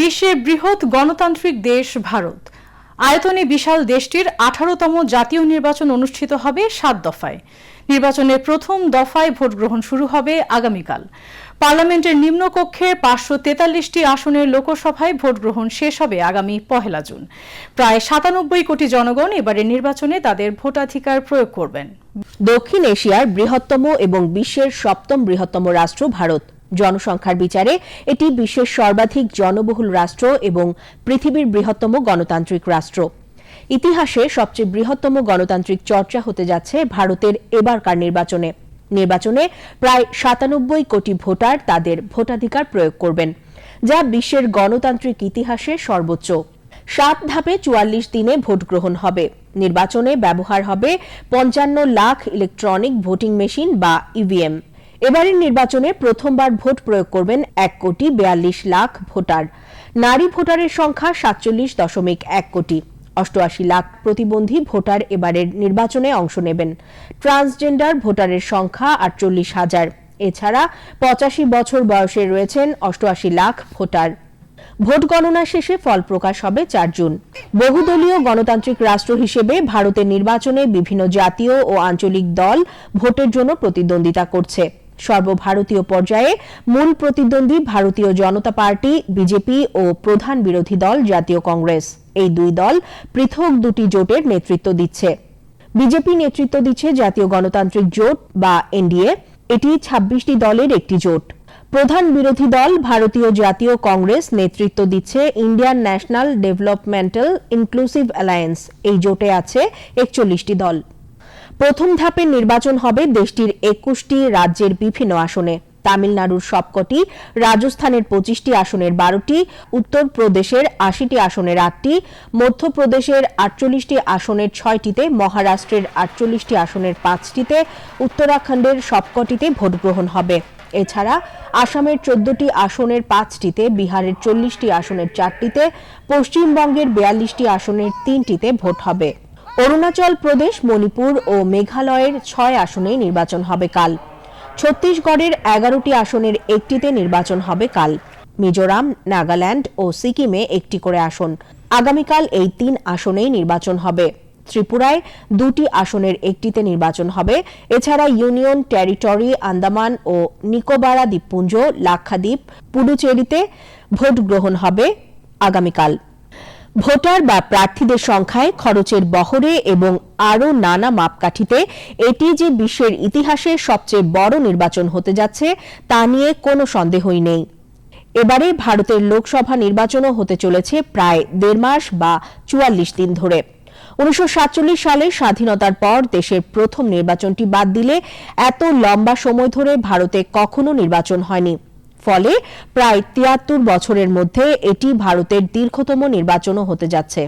বিশ্বের বৃহৎ গণতান্ত্রিক দেশ ভারত। আয়তনে বিশাল দেশটির আঠারোতম জাতীয় নির্বাচন অনুষ্ঠিত হবে সাত দফায়। নির্বাচনের প্রথম দফায় ভোট গ্রহণ শুরু হবে আগামীকাল। পার্লামেন্টের নিম্নকক্ষে পাঁচশো তেতাল্লিশটি আসনের লোকসভায় ভোট গ্রহণ শেষ হবে আগামী পহেলা জুন। প্রায় সাতানব্বই কোটি জনগণ এবারের নির্বাচনে তাদের ভোটাধিকার প্রয়োগ করবেন। দক্ষিণ এশিয়ার বৃহত্তম এবং বিশ্বের সপ্তম বৃহত্তম রাষ্ট্র ভারত। জনসংখ্যার বিচারে এটি বিশ্বের সর্বাধিক জনবহুল রাষ্ট্র এবং পৃথিবীর বৃহত্তম গণতান্ত্রিক রাষ্ট্র। ইতিহাসে সবচেয়ে বৃহত্তম গণতান্ত্রিক চর্চা হতে যাচ্ছে ভারতের এবারকার নির্বাচনে। নির্বাচনে প্রায় সাতানব্বই কোটি ভোটার তাদের ভোটাধিকার প্রয়োগ করবেন, যা বিশ্বের গণতান্ত্রিক ইতিহাসে সর্বোচ্চ। সাত ধাপে চুয়াল্লিশ দিনে ভোট গ্রহণ হবে। নির্বাচনে ব্যবহার হবে পঞ্চান্ন লাখ ইলেকট্রনিক ভোটিং মেশিন বা ইভিএম। এবারের নির্বাচনে প্রথমবার ভোট প্রয়োগ করবেন এক কোটি বেয়াল্লিশ লাখ ভোটার। নারী ভোটারের সংখ্যা সাতচল্লিশ দশমিক এক কোটি। অষ্টআশি লাখ প্রতিবন্ধী ভোটার এবারের নির্বাচনে অংশ নেবেন। ট্রান্সজেন্ডার ভোটারের সংখ্যা আটচল্লিশ হাজার। এছাড়া পঁচাশি বছর বয়সে রয়েছেন অষ্টআশি লাখ ভোটার। ভোট গণনা শেষে ফল প্রকাশ হবে চার জুন। বহুদলীয় গণতান্ত্রিক রাষ্ট্র হিসেবে ভারতের নির্বাচনে বিভিন্ন জাতীয় ও আঞ্চলিক দল ভোটের জন্য প্রতিদ্বন্দ্বিতা করছে। সর্বভারতীয় পর্যায়ে মূল প্রতিদ্বন্দ্বী ভারতীয় জনতা পার্টি, বিজেপি ও প্রধান বিরোধী দল জাতীয় কংগ্রেস। এই দুই দল পৃথক দুটি জোটের নেতৃত্ব দিচ্ছে। বিজেপি নেতৃত্ব দিচ্ছে জাতীয় গণতান্ত্রিক জোট বা এনডিএ। এটি ছাব্বিশটি দলের একটি জোট। প্রধান বিরোধী দল ভারতীয় জাতীয় কংগ্রেস নেতৃত্ব দিচ্ছে Indian National Developmental Inclusive Alliance. এই জোটে আছে একচল্লিশটি দল। প্রথম ধাপের নির্বাচন হবে দেশটির একুশটি রাজ্যের বিভিন্ন আসনে। তামিলনাড়ুর সবকটি, রাজস্থানের পঁচিশটি আসনের বারোটি, উত্তরপ্রদেশের আশিটি আসনের আটটি, মধ্যপ্রদেশের আটচল্লিশটি আসনের ছয়টিতে, মহারাষ্ট্রের আটচল্লিশটি আসনের পাঁচটিতে, উত্তরাখণ্ডের সবকটিতে ভোট গ্রহণ হবে। এছাড়া আসামের চোদ্দটি আসনের পাঁচটিতে, বিহারের চল্লিশটি আসনের চারটিতে, পশ্চিমবঙ্গের বিয়াল্লিশটি আসনের তিনটিতে ভোট হবে। অরুণাচল প্রদেশ, মণিপুর ও মেঘালয়ের ছয় আসনে নির্বাচন হবে কাল। ছত্তিশগড়ের এগারোটি আসনের একটিতে নির্বাচন হবে কাল। মিজোরাম, নাগাল্যান্ড ও সিকিমে একটি করে আসন। আগামীকাল এই তিন আসনেই নির্বাচন হবে। ত্রিপুরায় দুটি আসনের একটিতে নির্বাচন হবে। এছাড়া ইউনিয়ন টেরিটরি, আন্দামান ও নিকোবারা দ্বীপপুঞ্জ, লাক্ষাদ্বীপ, পুডুচেরিতে ভোট গ্রহণ হবে আগামীকাল। ভোটার বা প্রার্থীদের সংখ্যায় খরচের বহরে এবং আরও নানা মাপকাঠিতে এটি যে বিশ্বের ইতিহাসে সবচেয়ে বড় নির্বাচন হতে যাচ্ছে, তা নিয়ে কোনো সন্দেহই নেই। এবারে ভারতের লোকসভা নির্বাচনও হতে চলেছে প্রায় দেড় মাস বা চুয়াল্লিশ দিন ধরে। উনিশশো সাতচল্লিশ সালে স্বাধীনতার পর দেশের প্রথম নির্বাচনটি বাদ দিলে এত লম্বা সময় ধরে ভারতে কখনো নির্বাচন হয়নি। ফলে প্রায় তিয়াত্তর বছরের মধ্যে এটি ভারতের দীর্ঘতম নির্বাচনও হতে যাচ্ছে।